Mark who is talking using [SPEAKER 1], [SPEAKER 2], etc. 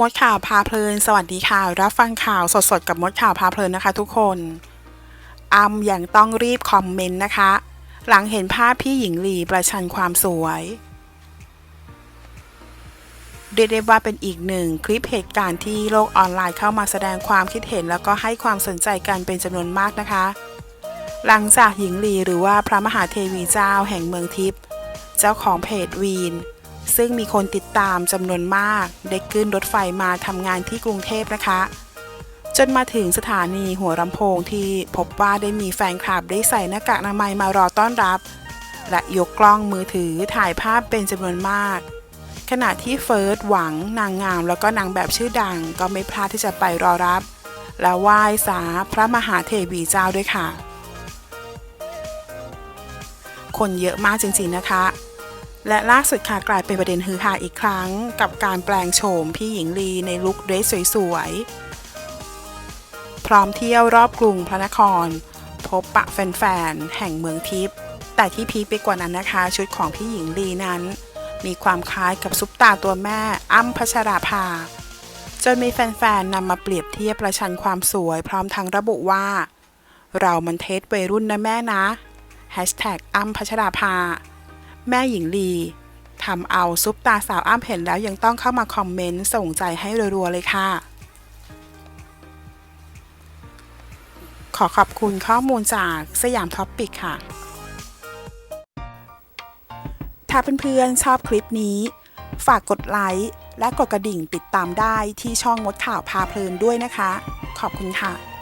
[SPEAKER 1] มดข่าวพาเพลิน สวัสดีค่ะ รับฟังข่าวสดๆ กับมดข่าวพาเพลินนะคะ ทุกคนอัมอย่างต้องรีบคอมเมนต์นะคะ หลังเห็นภาพพี่หญิงลีประชันความสวยเรียกได้ว่าเป็นอีกหนึ่งคลิปเหตุการณ์ที่โลกออนไลน์เข้ามาแสดงความคิดเห็นแล้วก็ให้ความสนใจกันเป็นจำนวนมากนะคะ หลังจากหญิงลีหรือว่าพระมหาเทวีเจ้าแห่งเมืองทิพย์เจ้าของเพจวีน ซึ่งมีคนติดตามจำนวนมาก ได้ขึ้นรถไฟมาทำงานที่กรุงเทพนะคะ จนมาถึงสถานีหัวลำโพงที่พบว่าได้มีแฟนคลับได้ใส่หน้ากากอนามัยมารอต้อนรับ และยกกล้องมือถือถ่ายภาพเป็นจำนวนมาก ขณะที่เฟิร์สหวังนางงามแล้วก็นางแบบชื่อดัง ก็ไม่พลาดที่จะไปรอรับ และไหว้สาพระมหาเทวีเจ้าด้วยค่ะ คนเยอะมากจริงๆนะคะ และล่าสุดค่ะกลายเป็นประเด็นฮือฮาอีกครั้ง กับการแปลงโฉมพี่หญิงลีในลุคเดรสสวยๆ พร้อมเที่ยวรอบกรุงพระนคร พบปะแฟนๆ แห่งเมืองทิพย์แต่ที่พีไปกว่านั้นนะคะ ชุดของพี่หญิงลีนั้น มีความคล้ายกับซุปตาตัวแม่อ้ำพัชราภา จนมีแฟนๆนำมาเปรียบเทียบประชันความสวย พร้อมทั้งระบุว่า เรามันเทสวัยรุ่นนะแม่นะ Hashtag อ้ำพัชราภา แม่หญิงลีทำเอาซุปตาสาวอ้ำเห็นแล้วยังต้องเข้ามาคอมเมนต์ส่งใจให้รัวๆเลยค่ะ ขอขอบคุณข้อมูลจากสยามท็อปปิกค่ะ ถ้าเพื่อนๆชอบคลิปนี้ ฝากกดไลค์และกดกระดิ่งติดตามได้ที่ช่องมดข่าวพาเพลินด้วยนะคะ ขอบคุณค่ะ